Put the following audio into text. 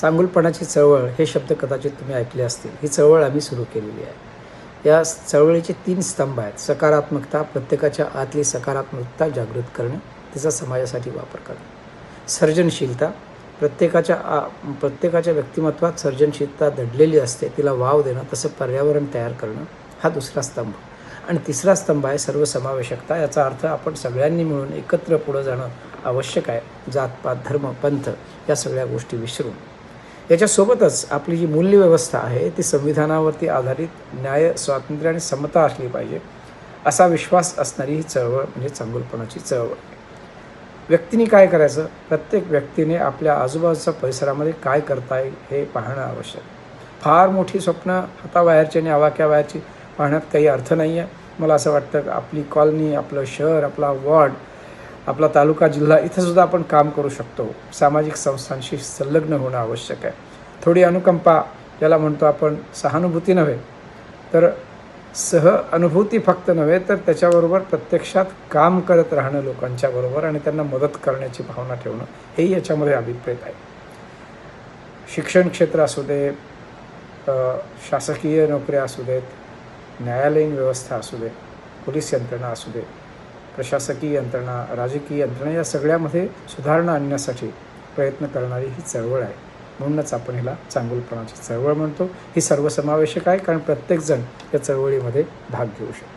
चांगुलपणाची चळवळ हे शब्द कदाचित तुम्ही ऐकले असतील. ही चळवळ आम्ही सुरू केलेली आहे. या चळवळीचे तीन स्तंभ आहेत. सकारात्मकता प्रत्येकाच्या आतली सकारात्मकता जागृत करणे तिचा समाजासाठी वापर करणे. सर्जनशीलता प्रत्येकाच्या आ प्रत्येकाच्या व्यक्तिमत्वात सर्जनशीलता दडलेली असते तिला वाव देणं तसं पर्यावरण तयार करणं हा दुसरा स्तंभ. आणि तिसरा स्तंभ आहे सर्वसमावेशकता याचा अर्थ आपण सगळ्यांनी मिळून एकत्र पुढं जाणं आवश्यक आहे. जातपात धर्म पंथ या सगळ्या गोष्टी विसरून. याच्यासोबतच आपली जी मूल्यव्यवस्था आहे ती संविधानावरती आधारित न्याय स्वातंत्र्य आणि समता असली पाहिजे असा विश्वास असणारी ही चळवळ म्हणजे चांगुलपणाची चळवळ. व्यक्तीने काय करायचं? प्रत्येक व्यक्तीने आपल्या आजूबाजूच्या परिसरामध्ये काय करता येईल हे पाहणं आवश्यक. फार मोठी स्वप्न हाताबाहेरची आणि आवाक्याबाहेरची पाहण्यात काही अर्थ नाही आहे मला असं वाटतं आपली कॉलनी आपलं शहर आपला वॉर्ड आपला तालुका जिल्हा इथंसुद्धा आपण काम करू शकतो. सामाजिक संस्थांशी संलग्न होणं आवश्यक आहे. थोडी अनुकंपा ज्याला म्हणतो आपण सहानुभूती नव्हे. तर सह अनुभूती फक्त नव्हे तर त्याच्याबरोबर प्रत्यक्षात काम करत राहणं लोकांच्या बरोबर आणि त्यांना मदत करण्याची भावना ठेवणं हेही याच्यामध्ये अभिप्रेत आहे. शिक्षण क्षेत्र असू दे शासकीय नोकऱ्या असू देत न्यायालयीन व्यवस्था असू दे पोलीस यंत्रणा असू दे प्रशासकीय यंत्रणा राजकीय यंत्रणा या सगळ्यामध्ये सुधारणा आणण्यासाठी प्रयत्न करणारी ही चळवळ आहे. म्हणूनच आपण हिला चांगुलपणाची चळवळ म्हणतो. ही सर्वसमावेशक आहे कारण प्रत्येकजण या चळवळीमध्ये भाग घेऊ शकतो.